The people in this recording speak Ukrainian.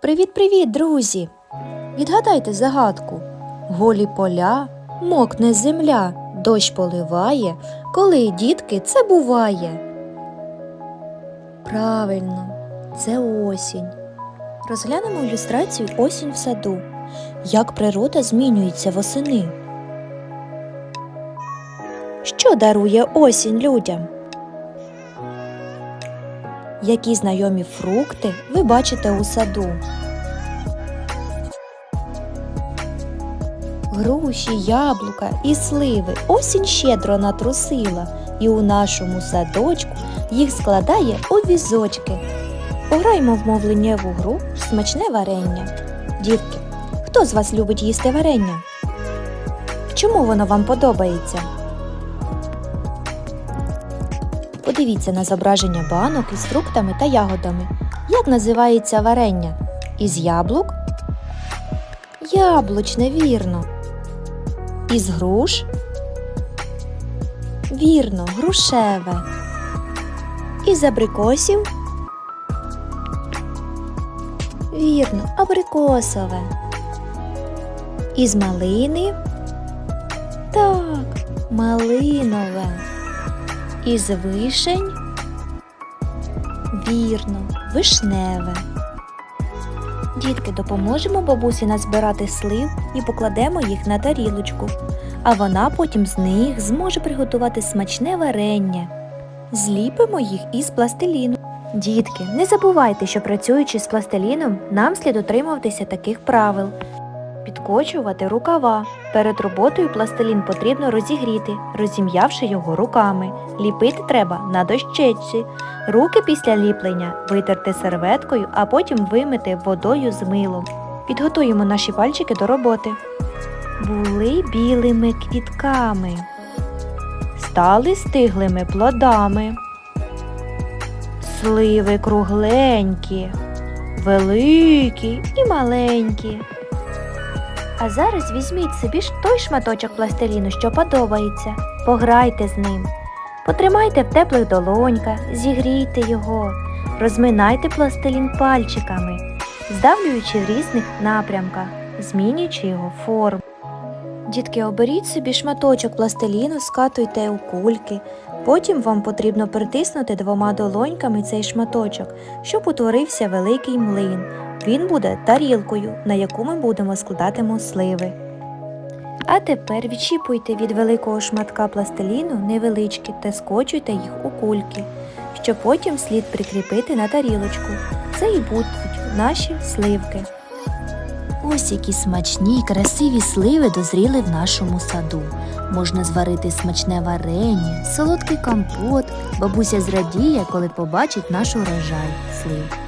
Привіт-привіт, друзі! Відгадайте загадку. Голі поля, мокне земля, дощ поливає, коли дітки це буває. Правильно, це осінь. Розглянемо ілюстрацію осінь в саду. Як природа змінюється восени. Що дарує осінь людям? Які знайомі фрукти ви бачите у саду? Груші, яблука і сливи осінь щедро натрусила, і у нашому садочку їх складає у візочки. Пограємо в мовленнєву гру смачне варення. Дітки, хто з вас любить їсти варення? Чому воно вам подобається? Подивіться на зображення банок із фруктами та ягодами. Як називається варення? Із яблук? Яблучне, вірно. Із груш? Вірно, грушеве. Із абрикосів? Вірно, абрикосове. Із малини? Так, малинове. Із вишень? Вірно, вишневе. Дітки, допоможемо бабусі назбирати слив і покладемо їх на тарілочку, а вона потім з них зможе приготувати смачне варення. Зліпимо їх із пластиліну. Дітки, не забувайте, що працюючи з пластиліном, нам слід дотримуватися таких правил. Підкочувати рукава. Перед роботою пластилін потрібно розігріти, розім'явши його руками. Ліпити треба на дощечці. Руки після ліплення витерти серветкою, а потім вимити водою з милом. Підготуємо наші пальчики до роботи. Були білими квітками, стали стиглими плодами. Сливи кругленькі, великі і маленькі. А зараз візьміть собі ж той шматочок пластиліну, що подобається. Пограйте з ним. Потримайте в теплих долоньках, зігрійте його, розминайте пластилін пальчиками, здавлюючи в різних напрямках, змінюючи його форму. Дітки, оберіть собі шматочок пластиліну, скатуйте у кульки. Потім вам потрібно притиснути двома долоньками цей шматочок, щоб утворився великий млин. Він буде тарілкою, на яку ми будемо складати сливи. А тепер відчіпуйте від великого шматка пластиліну невеличкі та скочуйте їх у кульки, що потім слід прикріпити на тарілочку. Це і будуть наші сливки. Ось які смачні й красиві сливи дозріли в нашому саду. Можна зварити смачне варення, солодкий компот. Бабуся зрадіє, коли побачить наш урожай слив.